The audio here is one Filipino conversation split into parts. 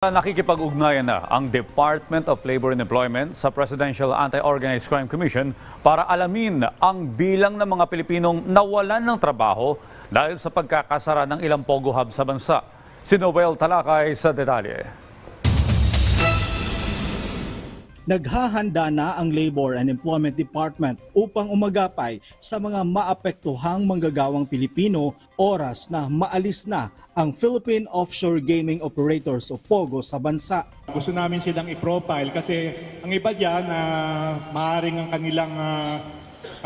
Nakikipag-ugnayan na ang Department of Labor and Employment sa Presidential Anti-Organized Crime Commission para alamin ang bilang ng mga Pilipinong nawalan ng trabaho dahil sa pagkakasara ng ilang pogo hub sa bansa. Si Noel Talakay sa detalye. Naghahanda na ang Labor and Employment Department upang umagapay sa mga maapektuhang manggagawang Pilipino oras na maalis na ang Philippine Offshore Gaming Operators o POGO sa bansa. Gusto namin silang i-profile kasi ang iba diyan na maaaring ang kanilang ah,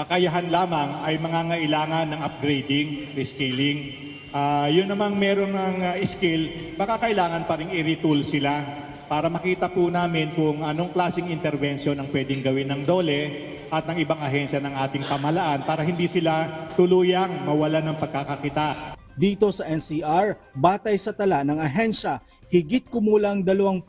kakayahan lamang ay mangangailangan ng upgrading, reskilling. Ah, yun namang meron ng ah, skill, baka kailangan pa rin i-retool sila para makita po namin kung anong klaseng intervention ang pwedeng gawin ng DOLE at ng ibang ahensya ng ating pamalaan para hindi sila tuluyang mawalan ng pagkakakita. Dito sa NCR, batay sa tala ng ahensya, higit kumulang 20,000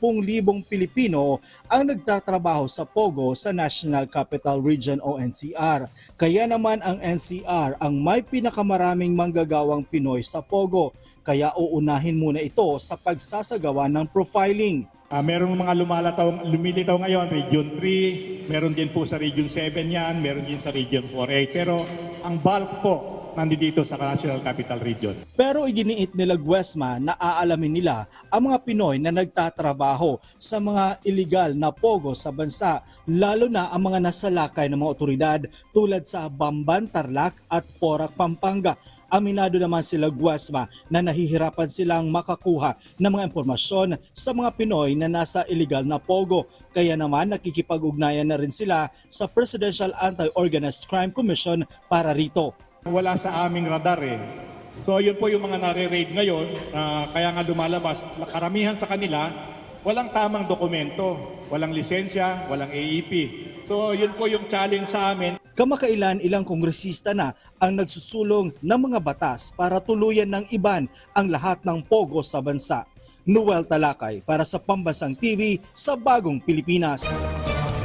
Pilipino ang nagtatrabaho sa POGO sa National Capital Region o NCR. Kaya naman ang NCR ang may pinakamaraming manggagawang Pinoy sa POGO, kaya uunahin muna ito sa pagsasagawa ng profiling. Ah, merong mga lumalataw, lumilitaw ngayon, Region 3, meron din po sa Region 7 yan, meron din sa Region 4A. Pero ang bulk po nandito sa National Capital Region. Pero iginiit nila Guesma na aalamin nila ang mga Pinoy na nagtatrabaho sa mga illegal na pogo sa bansa, lalo na ang mga nasa lakay ng mga otoridad tulad sa Bamban, Tarlac at Porac, Pampanga. Aminado naman sila Guesma na nahihirapan silang makakuha ng mga impormasyon sa mga Pinoy na nasa illegal na pogo. Kaya naman nakikipag-ugnayan na rin sila sa Presidential Anti-Organized Crime Commission para rito. Wala sa aming radar eh. So yun po yung mga nare-raid ngayon, ah, kaya nga lumalabas, karamihan sa kanila, walang tamang dokumento, walang lisensya, walang AEP. So yun po yung challenge sa amin. Kamakailan ilang kongresista na ang nagsusulong ng mga batas para tuluyan ng iban ang lahat ng pogo sa bansa. Noel Talakay para sa Pambansang TV sa Bagong Pilipinas.